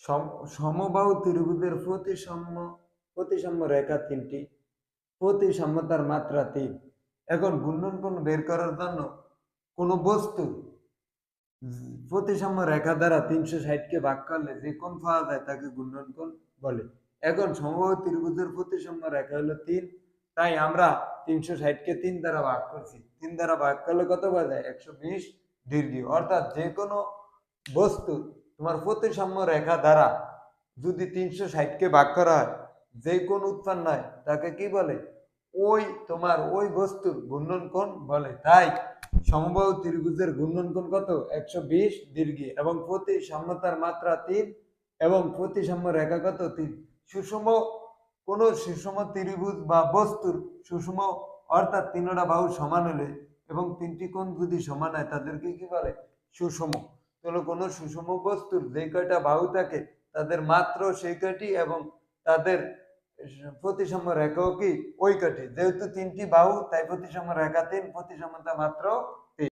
সম- সমবাহু ত্রিভুজের প্রতিসাম্য প্রতিসাম্য রেখা তিনটি। প্রতিসাম্যতার মাত্রা তিন। এখন কোণ বের করার জন্য কোনো বস্তু প্রতিসাম্য রেখা দ্বারা তিনশো ষাটকে ভাগ করলে যে কোণ পাওয়া যায় তাকে ঘূর্ণন কোণ বলে। এখন সমবাহু ত্রিভুজের প্রতিসাম্য রেখা হলো তিন, তাই আমরা তিনশো ষাটকে তিন দ্বারা ভাগ করছি। তিন দ্বারা ভাগ করলে কত পাওয়া যায়? একশো বিশ ডিগ্রি। অর্থাৎ যে কোনো বস্তু তোমার প্রতিসাম্য রেখা দ্বারা যদি তিনশো ষাটকে ভাগ করা হয়, যে কোন উৎপন্ন হয় তাকে কি বলে? ওই তোমার ওই বস্তুর ঘূর্ণন কোণ বলে। তাই সমবাহু ত্রিভুজের ঘূর্ণন কোণ কত? একশো বিশ ডিগ্রি এবং প্রতি সাম্যতার মাত্রা তিন এবং প্রতি সাম্য রেখা কত? তিন। সুষম কোন সুষম ত্রিভুজ বা বস্তুর সুষম অর্থাৎ তিনটা বাহু সমান হলে এবং তিনটি কোণ যদি সমান হয়, তাদেরকে কি বলে? সুষম। তাহলে কোনো সুষম বস্তুর যে কয়টা বাহু থাকে, তাদের মাত্র সেই কয়টি এবং তাদের প্রতিসম রেখাও কি ওই কয়টি? যেহেতু তিনটি বাহু, তাই প্রতিসম রেখা তিন, প্রতিসমতা মাত্র